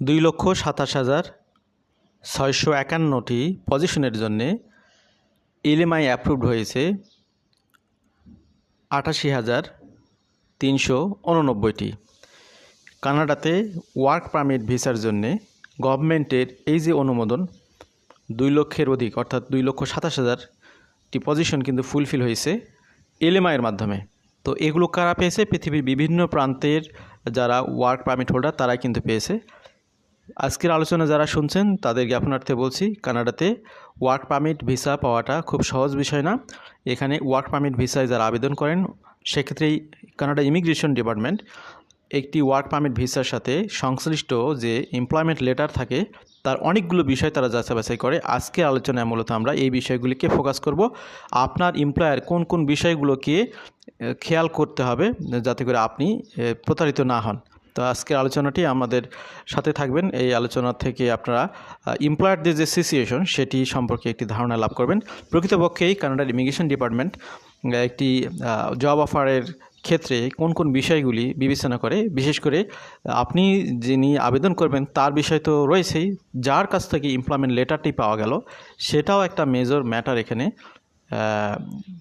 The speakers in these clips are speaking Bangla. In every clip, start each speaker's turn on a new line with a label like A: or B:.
A: দুই লক্ষ সাতাশ হাজার ছয়শো একান্নটি পজিশনের জন্যে এলএমআই অ্যাপ্রুভড হয়েছে আটাশি হাজার তিনশো উননব্বইটি। কানাডাতে ওয়ার্ক পারমিট ভিসার জন্যে গভর্নমেন্টের এই যে অনুমোদন, দুই লক্ষের অধিক, অর্থাৎ দুই লক্ষ সাতাশ হাজারটি পজিশন কিন্তু ফুলফিল হয়েছে এলএমআইয়ের মাধ্যমে। তো এগুলো কারা পেয়েছে? পৃথিবীর বিভিন্ন প্রান্তের যারা ওয়ার্ক পারমিট হোল্ডার তারাই কিন্তু পেয়েছে। আজকের আলোচনা যারা শুনছেন তাদের জ্ঞাপনার্থে বলছি, কানাডাতে ওয়ার্ক পারমিট ভিসা পাওয়াটা খুব সহজ বিষয় না। এখানে ওয়ার্ক পারমিট ভিসায় যারা আবেদন করেন সেক্ষেত্রেই কানাডা ইমিগ্রেশন ডিপার্টমেন্ট একটি ওয়ার্ক পারমিট ভিসার সাথে সংশ্লিষ্ট যে এমপ্লয়মেন্ট লেটার থাকে, তার অনেকগুলো বিষয় তারা যাচাই বাছাই করে। আজকে আলোচনায় মূলত আমরা এই বিষয়গুলিকে ফোকাস করব। আপনার এমপ্লয়ার কোন কোন বিষয়গুলোকে খেয়াল করতে হবে, যাতে করে আপনি প্রতারিত না হন। তো আজকের আলোচনাটি আমাদের সাথে থাকবেন। এই আলোচনা থেকে আপনারা এমপ্লয়ারদের যে সিচুয়েশন সেটি সম্পর্কে একটি ধারণা লাভ করবেন। প্রকৃতপক্ষেই কানাডার ইমিগ্রেশন ডিপার্টমেন্ট একটি জব অফারের ক্ষেত্রে কোন কোন বিষয়গুলি বিবেচনা করে, বিশেষ করে আপনি যিনি আবেদন করবেন, তার বিষয় তো রয়েছেই, যার কাছ থেকে এমপ্লয়মেন্ট লেটারটি পাওয়া গেল, সেটাও একটা মেজর ম্যাটার এখানে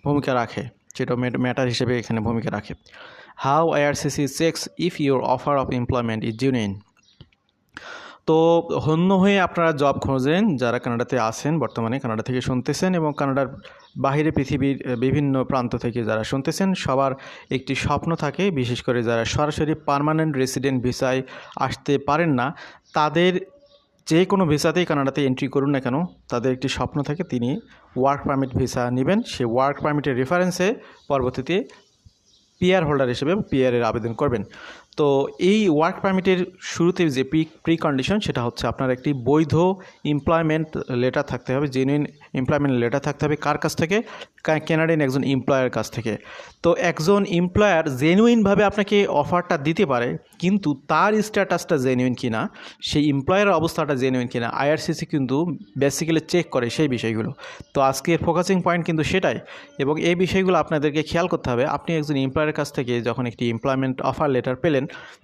A: ভূমিকা রাখে, সেটাও ম্যাটার হিসেবে এখানে ভূমিকা রাখে। How IRCC checks if your offer of employment is genuine তো হন্য হয়ে আপনারা জব খোঁজেন, যারা কানাডাতে আছেন, বর্তমানে কানাডা থেকে শুনতেছেন এবং কানাডার বাইরে পৃথিবীর বিভিন্ন প্রান্ত থেকে যারা শুনতেছেন, সবার একটি স্বপ্ন থাকে, বিশেষ করে যারা সরাসরি পার্মানেন্ট রেসিডেন্ট ভিসায় আসতে পারেন না, তাদের যে কোনো ভিসাতেই কানাডাতে এন্ট্রি করুন না কেন, তাদের একটি স্বপ্ন থাকে, তিনি ওয়ার্ক পারমিট ভিসা নেবেন। সে ওয়ার্ক পারমিটের রেফারেন্সে পরবর্তীতে পিআর হোল্ডার হিসেবে পিয়ারের আবেদন করবেন। তো এই ওয়ার্ক পারমিটের শুরুতে যে প্রি প্রি কন্ডিশন সেটা হচ্ছে আপনার একটি বৈধ এমপ্লয়মেন্ট লেটার থাকতে হবে জেনুইন এমপ্লয়মেন্ট লেটার থাকতে হবে কার কাছ থেকে? ক্যানাডিয়ান একজন এমপ্লয়ার কাছ থেকে। তো একজন এমপ্লয়ার জেনুইনভাবে আপনাকে অফারটা দিতে পারে, কিন্তু তার স্ট্যাটাসটা জেনুইন কিনা, সেই এমপ্লয়ারের অবস্থাটা জেনুইন কি কিনা আইআরসিসি কিন্তু বেসিক্যালি চেক করে সেই বিষয়গুলো। তো আজকের ফোকাসিং পয়েন্ট কিন্তু সেটাই, এবং এই বিষয়গুলো আপনাদেরকে খেয়াল করতে হবে। আপনি একজন এমপ্লয়ারের কাছ থেকে যখন একটি এমপ্লয়মেন্ট অফার লেটার পেলেন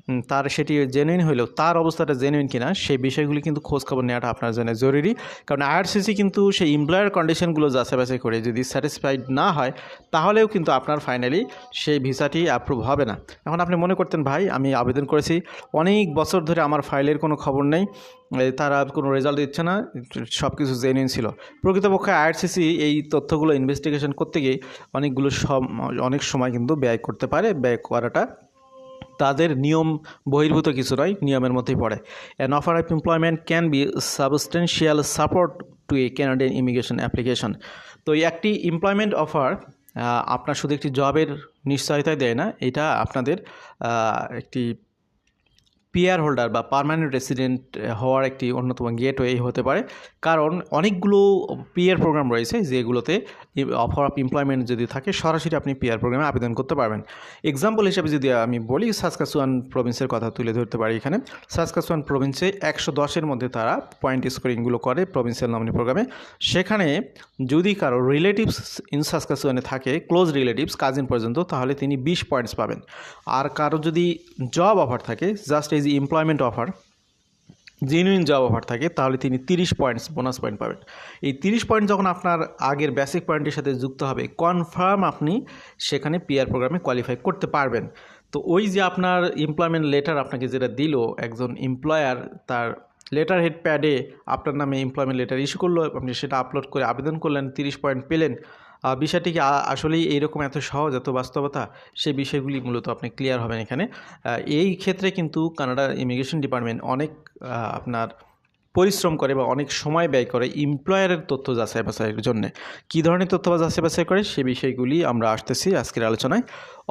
A: উম, তার সেটি জেনুইন হলেও তার অবস্থাটা জেনুইন কিনা সেই বিষয়গুলি কিন্তু খোঁজখবর নেওয়াটা আপনার জন্য জরুরি। কারণ আইআরসিসি কিন্তু সেই এমপ্লয়ার কন্ডিশনগুলো যাচাই বাছাই করে যদি স্যাটিসফাইড না হয় তাহলেও কিন্তু আপনার ফাইনালি সেই ভিসাটি অ্যাপ্রুভ হবে না। এখন আপনি মনে করতেন ভাই আমি আবেদন করেছি। অনেক বছর ধরে আমার ফাইলের কোনো খবর নেই। তারা কোনো রেজাল্ট দিচ্ছে না। সব কিছু জেনুইন ছিল। প্রকৃতপক্ষে আইআরসিসি এই তথ্যগুলো ইনভেস্টিগেশন করতে গিয়ে অনেকগুলো সব অনেক সময় কিন্তু ব্যয় করতে পারে ব্যয় করাটা তাদের নিয়ম বহির্ভূত কিছু নয়, নিয়মের মধ্যেই পড়ে। An offer of employment can be substantial support to a Canadian immigration application তো একটি এমপ্লয়মেন্ট অফার আপনার শুধু একটি জবের নিশ্চয়তাই দেয় না, এটা আপনাদের একটি পিআর হোল্ডার বা পার্মানেন্ট রেসিডেন্ট হওয়ার একটি অন্যতম গেটওয়ে হতে পারে। কারণ অনেকগুলো পিয়ার প্রোগ্রাম রয়েছে যেগুলোতে অফার অফ এমপ্লয়মেন্ট যদি থাকে, সরাসরি আপনি পিয়ার প্রোগ্রামে আবেদন করতে পারবেন। এক্সাম্পল হিসেবে যদি আমি বলি সাসকাসুয়ান প্রভিন্সের কথা তুলে ধরতে পারি এখানে। সাসকাসুয়ান প্রভিন্সে একশো দশের মধ্যে তারা পয়েন্ট স্কোরিংগুলো করে প্রভিন্সিয়াল নমিনি প্রোগ্রামে সেখানে যদি কারও রিলেটিভস ইন সাসকাসুয়ানে থাকে ক্লোজ রিলেটিভস কাজিন পর্যন্ত, তাহলে তিনি বিশ পয়েন্টস পাবেন। আর কারও যদি জব অফার থাকে জাস্ট যে employment offer genuine job offer থাকে, তাহলে তিনি তিরিশ পয়েন্টস বোনাস পয়েন্ট পাবেন। এই তিরিশ পয়েন্ট যখন আপনার আগের বেসিক পয়েন্টের সাথে যুক্ত হবে কনফার্ম আপনি সেখানে পিআর প্রোগ্রামে কোয়ালিফাই করতে পারবেন। তো ওই যে আপনার এমপ্লয়মেন্ট লেটার আপনাকে যেটা দিল, একজন এমপ্লয়ার তার লেটার হেড প্যাডে আপনার নামে এমপ্লয়মেন্ট লেটার ইস্যু করল, আপনি সেটা আপলোড করে আবেদন করলেন, তিরিশ পয়েন্ট পেলেন। বিষয়টি কি আসলেই এইরকম এত সহজ, এত বাস্তবতা? সেই বিষয়গুলি মূলত আপনি ক্লিয়ার হবেন এখানে। এই ক্ষেত্রে কিন্তু কানাডার ইমিগ্রেশন ডিপার্টমেন্ট অনেক আপনার পরিশ্রম করে বা অনেক সময় ব্যয় করে এমপ্লয়ারের তথ্য যাচাই বাছাইয়ের জন্য। কী ধরনের তথ্য যাচাই বাছাই করে? সে বিষয়গুলি আমরা আসতেছি আজকের আলোচনায়।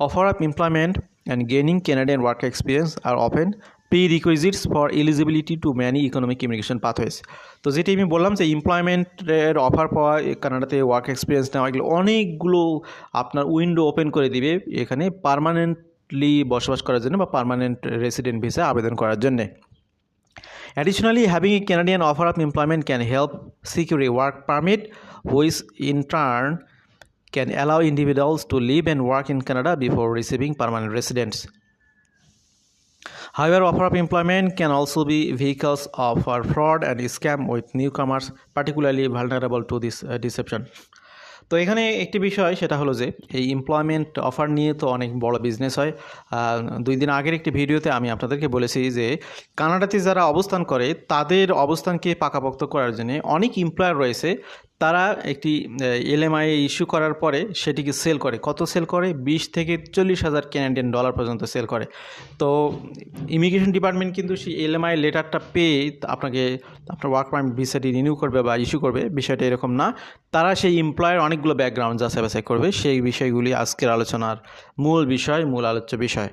A: Offer of employment and gaining Canadian work experience are often prerequisites for eligibility to many economic communication pathways তো যেটি আমি বললাম যে এমপ্লয়মেন্টের অফার পাওয়া কানাডাতে ওয়ার্ক এক্সপিরিয়েন্স নেওয়া, এগুলো অনেকগুলো আপনার উইন্ডো ওপেন করে দিবে এখানে পারমানেন্টলি বসবাস করার জন্য বা পারমানেন্ট রেসিডেন্ট ভিসা আবেদন করার জন্যে। Additionally having a Canadian offer of employment can help secure work permit which in turn can allow individuals to live and work in Canada before receiving permanent residents However, offer of employment can also be vehicles for fraud and scam with newcomers, particularly vulnerable to this uh, deception. তো এখানে একটি বিষয় সেটা হলো যে এই এমপ্লয়মেন্ট অফার নিয়ে তো অনেক বড় বিজনেস হয় দুই দিন আগের একটি ভিডিওতে আমি আপনাদেরকে বলেছি যে কানাডাতে যারা অবস্থান করে তাদের অবস্থানকে পাকাপোক্ত করার জন্য অনেক এমপ্লয়ার রয়েছে তারা একটি এলএমআই ইস্যু করার পরে সেটিকে সেল করে। কত সেল করে? বিশ থেকে চল্লিশ হাজার ক্যানাডিয়ান ডলার পর্যন্ত সেল করে। তো ইমিগ্রেশন ডিপার্টমেন্ট কিন্তু সেই এলএমআই লেটারটা পেয়ে আপনাকে, আপনার ওয়ার্ক পারমিট ভিসাটি রিনিউ করবে বা ইস্যু করবে, বিষয়টা এরকম না। তারা সেই এমপ্লয়ের অনেকগুলো ব্যাকগ্রাউন্ড যাচাই বাছাই করবে। সেই বিষয়গুলি আজকের আলোচনার মূল বিষয়, মূল আলোচ্য বিষয়।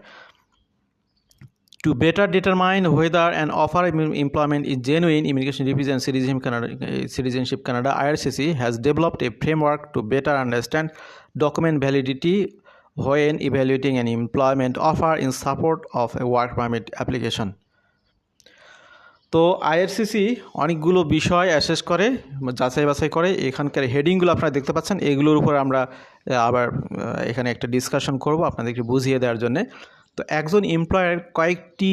A: To better determine whether an offer of employment is genuine, Immigration Representative Citizenship Canada, uh, Citizenship Canada IRCC has developed a framework to better understand document validity when evaluating an employment offer in support of a work permit application. তো আইআরসিসি অনেকগুলো বিষয় অ্যাসেস করে যাচাই বাছাই করে এখানকার হেডিংগুলো আপনারা দেখতে পাচ্ছেন এগুলোর উপর আমরা আবার এখানে একটা ডিসকাশন করব আপনাদেরকে বুঝিয়ে দেওয়ার জন্যে তো একজন এমপ্লয়ার কয়েকটি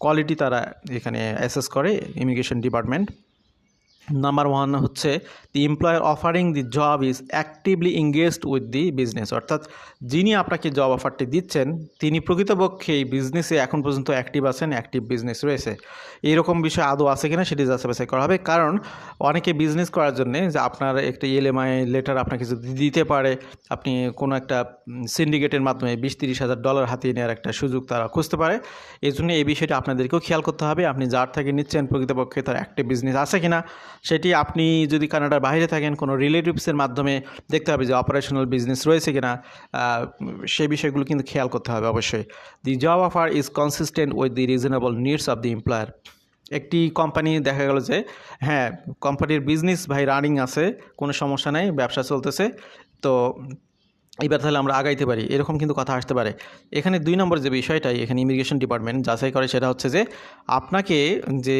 A: কোয়ালিটি তারা এখানে অ্যাসেস করে ইমিগ্রেশন ডিপার্টমেন্ট নাম্বার ওয়ান হচ্ছে the employer offering the job is actively engaged with the business অর্থাৎ যিনি আপনাকে জব অফারটি দিচ্ছেন, তিনি প্রকৃতপক্ষে এই বিজনেসে এখন পর্যন্ত অ্যাক্টিভ আছেন অ্যাক্টিভ বিজনেস রয়েছে। এইরকম বিষয় আদৌ আছে কিনা সেটি যাচাই করা হবে। কারণ অনেকে বিজনেস করার জন্য যে আপনার একটা ইএলএমআই লেটার আপনাকে যদি দিতে পারে, আপনি কোনো একটা সিন্ডিকেটের মাধ্যমে বিশ তিরিশ হাজার ডলার হাতিয়ে নেওয়ার একটা সুযোগ তারা খুঁজতে পারে। এই জন্য এই বিষয়টা আপনাদেরকেও খেয়াল করতে হবে। আপনি যার থেকে নিচ্ছেন, প্রকৃতপক্ষে তার অ্যাক্টিভ বিজনেস আছে কিনা। সেটি আপনি যদি কানাডার বাইরে থাকেন, কোনো রিলেটিভসের মাধ্যমে দেখতে হবে যে অপারেশনাল বিজনেস রয়েছে কিনা সেই বিষয়গুলো কিন্তু খেয়াল করতে হবে অবশ্যই। The job offer is consistent with the reasonable needs of the employer একটি কোম্পানি দেখা গেল যে হ্যাঁ কোম্পানির বিজনেস ভাই রানিং আছে, কোনো সমস্যা নেই, ব্যবসা চলতেছে, তো এবার তাহলে আমরা আগাইতে পারি। এরকম কিন্তু কথা আসতে পারে। এখানে দুই নম্বর যে বিষয়টাই এখানে ইমিগ্রেশন ডিপার্টমেন্ট যাচাই করে সেটা হচ্ছে যে, আপনাকে যে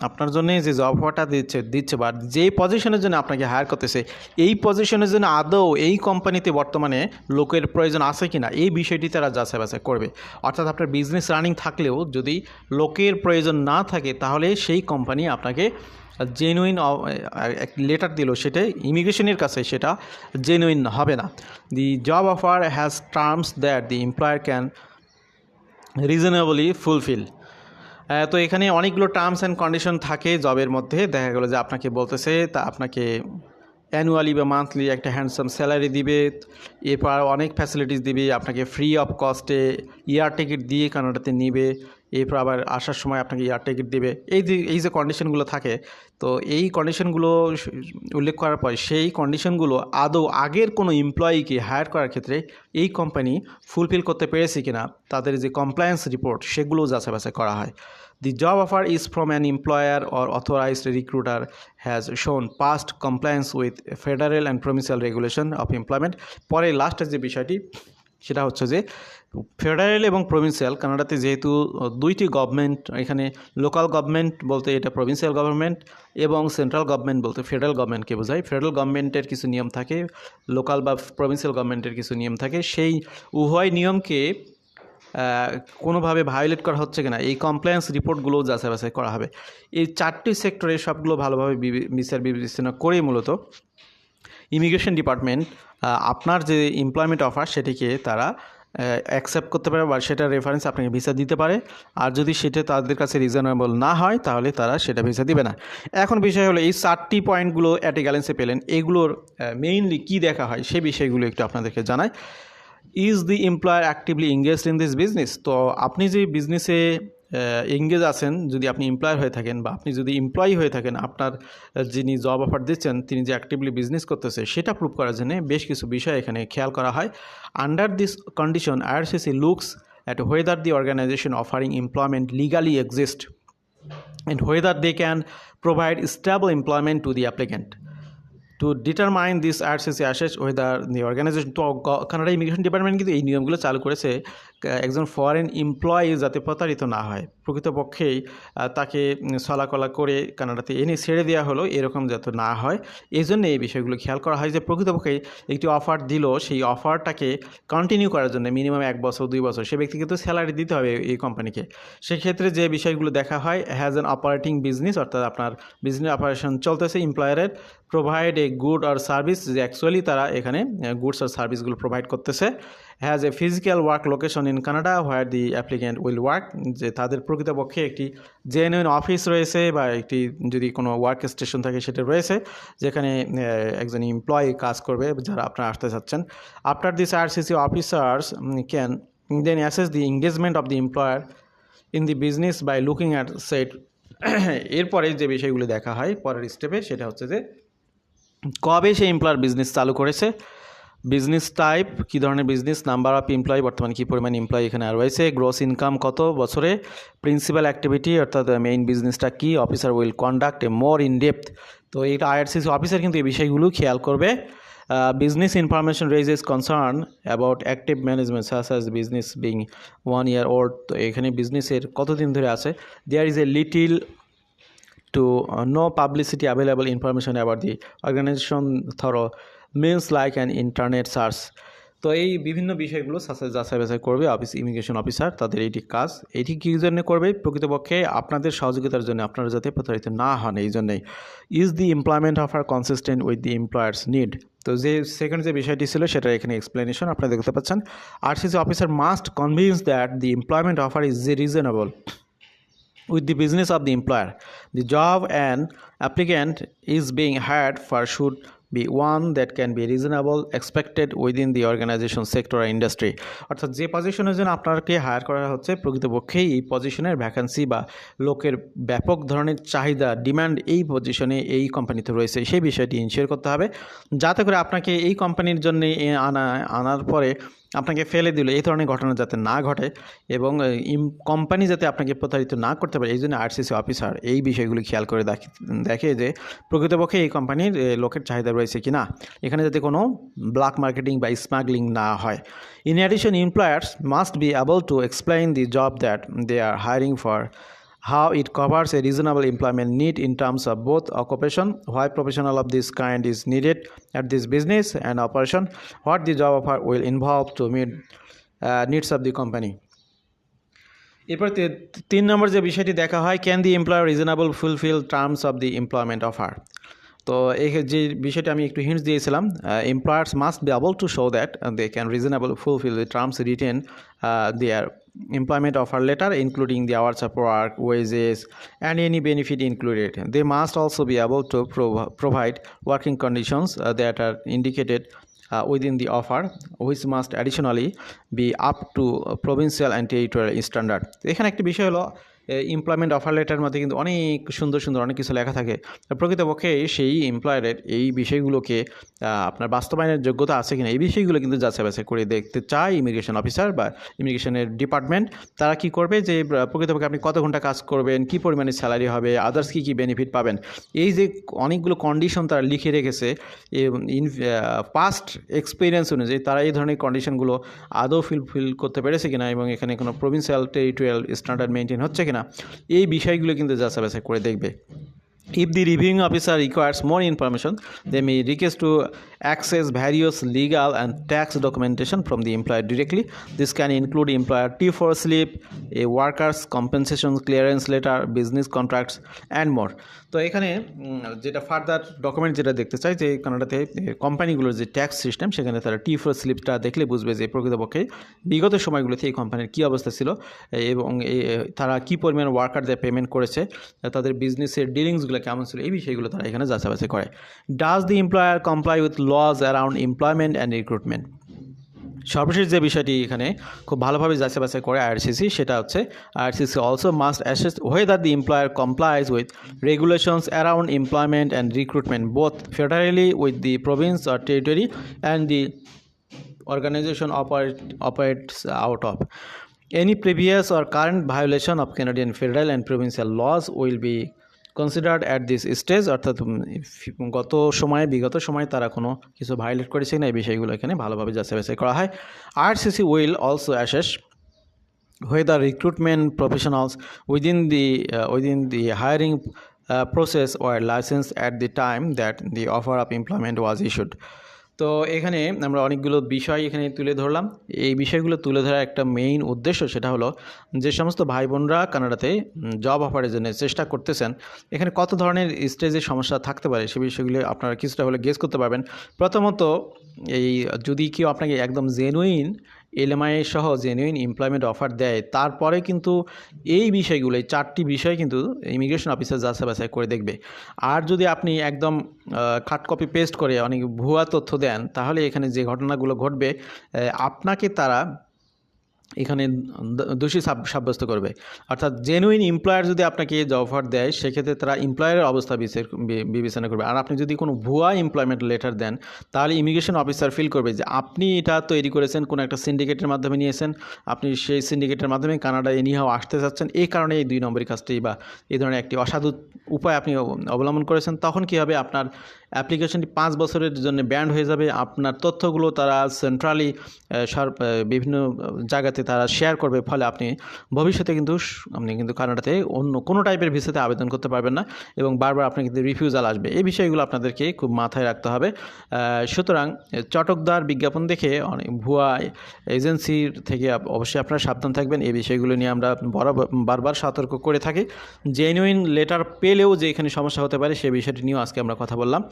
A: আপনার জন্য যে জব অফারটা দিচ্ছে দিচ্ছে বা যে পজিশনের জন্য আপনাকে হায়ার করতেছে, এই পজিশনের জন্য আদৌ এই কোম্পানিতে বর্তমানে লোকের প্রয়োজন আছে কি না এই বিষয়টি তারা যাচাই বাছাই করবে। অর্থাৎ আপনার বিজনেস রানিং থাকলেও যদি লোকের প্রয়োজন না থাকে, তাহলে সেই কোম্পানি আপনাকে জেনুইন এক লেটার দিল, সেটা ইমিগ্রেশনের কাছে, সেটা জেনুইন হবে না। The job offer has terms that the employer can reasonably fulfil তো এখানে অনেকগুলো টার্মস অ্যান্ড কন্ডিশন থাকে জবের মধ্যে। দেখা গেলো যে আপনাকে বলতেছে, তা আপনাকে অ্যানুয়ালি বা মান্থলি একটা হ্যান্ডসাম স্যালারি দিবে। এরপর অনেক ফ্যাসিলিটিস দিবে। আপনাকে ফ্রি অফ কস্টে ইয়ার টিকিট দিয়ে কানাডাতে নিবে। এরপর আবার আসার সময় আপনাকে এয়ার টিকিট দেবে। এই যে এই যে কন্ডিশনগুলো থাকে, তো এই কন্ডিশনগুলো উল্লেখ করার পর সেই কন্ডিশনগুলো আদৌ আগের কোনো এমপ্লয়িকে হায়ার করার ক্ষেত্রে এই কোম্পানি ফুলফিল করতে পেরেছে কিনা, তাদের যে কমপ্লায়েন্স রিপোর্ট সেগুলো যাচাই বাছাই করা হয়। The job offer is from an employer or authorised recruiter has shown past compliance with federal and provincial regulation of employment পরে লাস্টের যে বিষয়টি, সেটা হচ্ছে যে ফেডারেল এবং প্রভিন্সিয়াল, কানাডাতে যেহেতু দুইটি গভর্নমেন্ট, এখানে লোকাল গভর্নমেন্ট বলতে এটা প্রভিন্সিয়াল গভর্নমেন্ট এবং সেন্ট্রাল গভর্নমেন্ট বলতে ফেডারেল গভর্নমেন্টকে বোঝায়। ফেডারেল গভর্নমেন্টের কিছু নিয়ম থাকে, লোকাল বা প্রভিন্সিয়াল গভর্নমেন্টের কিছু নিয়ম থাকে। সেই উভয় নিয়মকে কোনোভাবে ভায়োলেট করা হচ্ছে কিনা, এই কমপ্লায়েন্স রিপোর্টগুলো যাচাই বাছাই করা হবে। এই চারটি সেক্টরে সবগুলো ভালোভাবে বিচার বিবেচনা করেই মূলত ইমিগ্রেশন ডিপার্টমেন্ট আপনার যে এমপ্লয়মেন্ট অফার সেটিকে তারা অ্যাকসেপ্ট করতে পারে বা সেটা রেফারেন্স আপনাকে ভিসা দিতে পারে। আর যদি সেটা তাদের কাছে রিজনেবল না হয়, তাহলে তারা সেটা ভিসা দিবে না। এখন বিষয় হলো, এই চারটি পয়েন্টগুলো অ্যাট গ্যালেন্সে পেলেন। এগুলোর মেইনলি কি দেখা হয় সে বিষয়গুলো একটু আপনাদেরকে জানায় is the employer actively engaged in this business তো আপনি যে বিজনেসে এঙ্গেজ আছেন যদি আপনি এমপ্লয়ার হয়ে থাকেন বা আপনি যদি এমপ্লয়ি হয়ে থাকেন, আপনার যিনি জব অফার দিচ্ছেন, তিনি যে অ্যাক্টিভলি বিজনেস করতেছে, সেটা প্রুভ করার জন্য বেশ কিছু বিষয় এখানে খেয়াল করা হয় under this condition IRCC looks at whether the organisation offering employment legally exist and whether they can provide stable employment to the applicant. To determine this RCC assess whether the organisation তো কানাডা ইমিগ্রেশন ডিপার্টমেন্ট কিন্তু এই নিয়মগুলো চালু করেছে একজন ফরেন এমপ্লয়ি যাতে প্রতারিত না হয়। প্রকৃতপক্ষেই তাকে চলাকলা করে কানাডাতে এনে ছেড়ে দেওয়া হলো, এরকম যাতে না হয়। এই জন্য এই বিষয়গুলো খেয়াল করা হয় যে প্রকৃতপক্ষে একটি অফার দিল, সেই অফারটাকে কন্টিনিউ করার জন্য মিনিমাম এক বছর, দুই বছর সে ব্যক্তিকে তো স্যালারি দিতে হবে এই কোম্পানিকে সেক্ষেত্রে যে বিষয়গুলো দেখা হয় হ্যাজ অ্যান অপারেটিং বিজনেস অর্থাৎ আপনার বিজনেস অপারেশন চলতেছে এমপ্লয়ারের provide a good or service যে অ্যাকচুয়ালি তারা এখানে গুডস আর সার্ভিসগুলো প্রোভাইড করতেছে। Has a physical work location in Canada where the applicant will work যে তাদের প্রকৃতপক্ষে একটি জেনুইন অফিস রয়েছে বা একটি যদি কোনো ওয়ার্ক স্টেশন থাকে সেটা রয়েছে, যেখানে একজন এমপ্লয়ি কাজ করবে যারা আপনারা আসতে চাচ্ছেন। After this RCC officers can then assess the engagement of the employer in the business by looking at set এরপরে যে বিষয়গুলো দেখা হয়, পরের স্টেপে সেটা হচ্ছে যে কবে সেই এমপ্লয়ার বিজনেস চালু করেছে? বিজনেস টাইপ কী ধরনের বিজনেস নাম্বার অফ এমপ্লয়ি বর্তমানে কী পরিমাণ এমপ্লয়ি এখানে আর রয়েছে? গ্রোস ইনকাম কত বছরে? প্রিন্সিপাল অ্যাক্টিভিটি অর্থাৎ মেইন বিজনেসটা কী? Officer will conduct a more in depth তো এটা আইআরসিসি অফিসার কিন্তু এই বিষয়গুলো খেয়াল করবে। Business information raise raises concern about active management such as business being one year old তো এখানে বিজনেসের কতদিন ধরে আছে? There is a little to uh, no publicity available information about the organization. Thorough means like an internet search তো এই বিভিন্ন বিষয়গুলো যাচাই বাছাই করবে অফিস ইমিগ্রেশন অফিসার তাদের এইটি কাজ। এটি কী জন্য করবে? প্রকৃতপক্ষে আপনাদের সহযোগিতার জন্য আপনারা যাতে প্রতারিত না হন এই জন্যই। Is the employment of are consistent with the employer's need তো যে সেকেন্ড যে বিষয়টি ছিল সেটার এখানে এক্সপ্লেনেশন আপনারা দেখতে পাচ্ছেন। আর RCC officer must convince that the employment offer is reasonable with the business of the employer. The job an applicant is being hired for should be one that can be reasonable expected within the organization sector or industry অর্থাৎ যে পজিশনের জন্য আপনাকে হায়ার করা হচ্ছে প্রকৃতপক্ষেই এই পজিশনের ভ্যাকান্সি বা লোকের ব্যাপক ধরনের চাহিদা ডিমান্ড এই পজিশনে এই কোম্পানিতে রয়েছে সেই বিষয়টি ইনশিওর করতে হবে যাতে করে আপনাকে এই কোম্পানির জন্য আনা আনার পরে আপনাকে ফেলে দিল। এই ধরনের ঘটনা যাতে না ঘটে এবং কোম্পানি যাতে আপনাকে প্রতারিত না করতে পারে এই জন্য আরসিসি অফিসার এই বিষয়গুলি খেয়াল করে দেখে যে প্রকৃতপক্ষে এই কোম্পানির লোকের চাহিদা রয়েছে কি না এখানে যাতে কোনো ব্ল্যাক মার্কেটিং বা স্মাগলিং না হয়। In addition, employers must be able to explain the job that they are hiring for how it covers a reasonable employment need in terms of both occupation, why professional of this kind is needed at this business and operation, what the job offer will involve to meet uh, needs of the company. এরপর তিন নম্বর যে বিষয়টি দেখা হয় can the employer reasonable fulfil terms of the employment offer তো এই যে বিষয়টি আমি একটু হিন্টস দিয়েছিলাম employers must be able to show that they can reasonable fulfil the terms written their employment offer letter including the hours of work wages and any benefit included they must also be able to prov- provide working conditions uh, that are indicated uh, within the offer which must additionally be up to uh, provincial and territorial standard এখানে একটি বিষয় হলো এমপ্লয়মেন্ট অফার লেটার মধ্যে কিন্তু অনেক সুন্দর সুন্দর অনেক কিছু লেখা থাকে। প্রকৃতপক্ষে সেই এমপ্লয়ারের এই বিষয়গুলোকে আপনার বাস্তবায়নের যোগ্যতা আছে কিনা, এই বিষয়গুলো কিন্তু যাচাই বাছাই করে দেখতে চায় ইমিগ্রেশন অফিসার বা ইমিগ্রেশনের ডিপার্টমেন্ট তারা কি করবে যে প্রকৃতপক্ষে আপনি কত ঘণ্টা কাজ করবেন, কি পরিমাণে স্যালারি হবে আদার্স কী কী বেনিফিট পাবেন? এই যে অনেকগুলো কন্ডিশন তারা লিখে রেখেছে ইন পাস্ট এক্সপিরিয়েন্স অনুযায়ী তারা এই ধরনের কন্ডিশনগুলো আদৌ ফিলফিল করতে পেরেছে কিনা এবং এখানে কোনো প্রভিন্সিয়াল টেরিটোরিয়াল স্ট্যান্ডার্ড মেনটেন হচ্ছে কিনা? না। এই বিষয়গুলো কিন্তু যাচা বাছা করে দেখবে। If the review officer requires more information they may request to access various legal and tax documentation from the employer directly this can include employer T four slip a workers compensation clearance letter business contracts and more তো এখানে যেটা ফার্দার ডকুমেন্ট যেটা দেখতে চাই, যে কানাডাতে কোম্পানিগুলোর যে ট্যাক্স সিস্টেম সেখানে তারা টি ফোর স্লিপটা দেখলে বুঝবে যে প্রকৃতপক্ষে বিগত সময়গুলোতে এই কোম্পানির কী অবস্থা ছিল এবং তারা কী পরিমাণ ওয়ার্কারদের পেমেন্ট করেছে তাদের বিজনেসের ডিলিংসগুলো কেমন ছিল, এই বিষয়গুলো তারা এখানে যাচাই বাছাই করে। Does the employer comply with laws around employment and recruitment সর্বশেষ যে বিষয়টি এখানে খুব ভালোভাবে যাচাই বাছাই করে আইআরসিসি সেটা হচ্ছে IRCC also must assess whether the employer complies with regulations around employment and recruitment both federally with the province or territory and the organization operate, operates out of. Any previous or current violation of Canadian federal and provincial laws will be consider at this stage অর্থাৎ গত সময়ে, বিগত সময়ে তারা কোনো কিছু ভায়োলেট করেছে না এই বিষয়গুলো এখানে ভালোভাবে যাচাই বাছাই করা হয়। আর সিসি উইল অলসো অ্যাসেস হয়ে the recruitment professionals within the within the hiring process were licence at the time that the offer of employment was issued তো এখানে আমরা অনেকগুলো বিষয় এখানে তুলে ধরলাম। এই বিষয়গুলো তুলে ধরার একটা মেইন উদ্দেশ্য সেটা হলো যে সমস্ত ভাই বোনরা কানাডাতে জব অফারের জন্য চেষ্টা করতেছেন। এখানে কত ধরনের স্টেজে সমস্যা থাকতে পারে সে বিষয়গুলি আপনারা কিছুটা হলে গেস করতে পারবেন। প্রথমত এই যদি কেউ আপনাকে একদম জেনুইন এলএমআই সহ জেনুইন এমপ্লয়মেন্ট অফার দেয়। তারপরে কিন্তু এই বিষয়গুলো, এই চারটি বিষয় কিন্তু ইমিগ্রেশন অফিসার যাচাই বাছাই করে দেখবে। আর যদি আপনি একদম খাট কপি পেস্ট করে অনেক ভুয়া তথ্য দেন, তাহলে এখানে যে ঘটনাগুলো ঘটবে আপনাকে তারা এখানে দোষী সাব- সাব্যস্ত করবে। অর্থাৎ জেনুইন এমপ্লয়ার যদি আপনাকে জব অফার দেয়, সেক্ষেত্রে তারা এমপ্লয়ারের অবস্থা বিবেচনা করবে। আর আপনি যদি কোনো ভুয়া এমপ্লয়মেন্ট লেটার দেন, তাহলে ইমিগ্রেশন অফিসার ফিল করবে যে আপনি এটা তৈরি করেছেন, কোনো একটা সিন্ডিকেটের মাধ্যমে নিয়েছেন। আপনি সেই সিন্ডিকেটের মাধ্যমে কানাডায় এনিহাও আসতে চাচ্ছেন এই কারণে এই দুই নম্বরই কাজটি বা এই ধরনের একটি অসাধু উপায় আপনি অব- অবলম্বন করেছেন, তখন কী হবে? আপনার অ্যাপ্লিকেশনটি পাঁচ বছরের জন্য ব্যান্ড হয়ে যাবে। আপনার তথ্যগুলো তারা সেন্ট্রালি সর বিভিন্ন জায়গাতে তারা শেয়ার করবে, ফলে আপনি ভবিষ্যতে কিন্তু আপনি কিন্তু কানাডাতে অন্য কোনো টাইপের ভিসাতে আবেদন করতে পারবেন না এবং বারবার আপনার কিন্তু রিফিউজাল আসবে। এই বিষয়গুলো আপনাদেরকে খুব মাথায় রাখতে হবে। সুতরাং চটকদার বিজ্ঞাপন দেখে অনেক ভুয়া এজেন্সির থেকে অবশ্যই আপনারা সাবধান থাকবেন। এই বিষয়গুলো নিয়ে আমরা বরাবর সতর্ক করে থাকি। জেনুইন লেটার পেলেও যে এখানে সমস্যা হতে পারে সেই বিষয়টি নিয়েও আজকে আমরা কথা বললাম।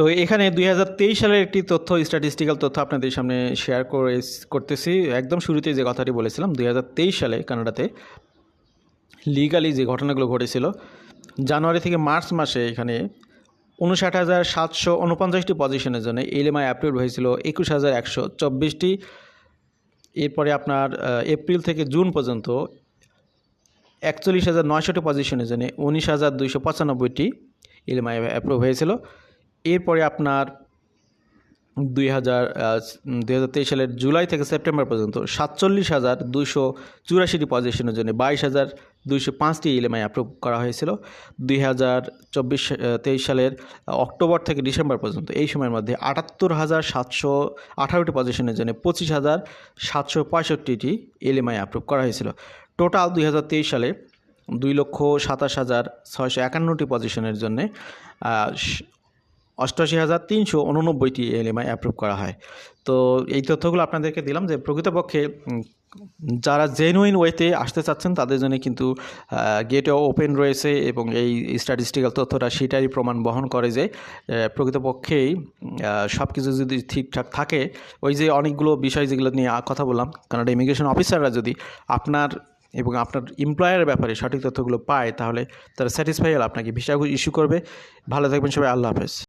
A: তো এখানে দুই হাজার তেইশ সালের একটি তথ্য স্ট্যাটিস্টিক্যাল তথ্য আপনাদের সামনে শেয়ার করে, করতেছি। একদম শুরুতে যে কথাটি বলেছিলাম, দুই হাজার তেইশ সালে কানাডাতে লিগালি যে ঘটনাগুলো ঘটেছিল, জানুয়ারি থেকে মার্চ মাসে এখানে উনষাট হাজার সাতশো উনপঞ্চাশটি পজিশনের জন্য এলএমআই অ্যাপ্রুভ হয়েছিল, একুশ হাজার একশো চব্বিশটি। এরপরে আপনার এপ্রিল থেকে জুন পর্যন্ত একচল্লিশ হাজার নয়শোটি পজিশনের জন্য উনিশ হাজার দুইশো পঁচানব্বইটি এলএমআই অ্যাপ্রুভ হয়েছিল। এরপরে আপনার দুই হাজার দুই হাজার তেইশ সালের জুলাই থেকে সেপ্টেম্বর পর্যন্ত সাতচল্লিশ হাজার দুইশো চুরাশিটি পজিশনের জন্য বাইশ হাজার দুইশো পাঁচটি ইএমআই অ্যাপ্রুভ করা হয়েছিল। দুই হাজার চব্বিশ তেইশ সালের অক্টোবর থেকে ডিসেম্বর পর্যন্ত এই সময়ের মধ্যে আটাত্তর হাজার সাতশো আঠারোটি পজিশনের জন্য পঁচিশ হাজার সাতশো পঁয়ষট্টিটি এলএমআই অ্যাপ্রুভ করা হয়েছিল। টোটাল দুই হাজার তেইশ সালে দুই লক্ষ সাতাশ হাজার ছয়শো একান্নটি পজিশনের জন্যে অষ্টআশি হাজার তিনশো উননব্বইটি এলএমআই অ্যাপ্রুভ করা হয়। তো এই তথ্যগুলো আপনাদেরকে দিলাম যে প্রকৃতপক্ষে যারা জেনুইন ওয়েতে আসতে চাচ্ছেন, তাদের জন্য কিন্তু গেটও ওপেন রয়েছে এবং এই স্ট্যাটিস্টিক্যাল তথ্যটা সেটারই প্রমাণ বহন করে যে প্রকৃতপক্ষেই সব কিছু যদি ঠিকঠাক থাকে, ওই যে অনেকগুলো বিষয় যেগুলো নিয়ে কথা বললাম কানাডা ইমিগ্রেশন অফিসাররা যদি আপনার এবং আপনার এমপ্লয়ারের ব্যাপারে সঠিক তথ্যগুলো পায়, তাহলে তারা স্যাটিসফাই হলে আপনাকে ভিসা ইস্যু করবে। ভালো থাকবেন সবাই, আল্লাহ হাফেজ।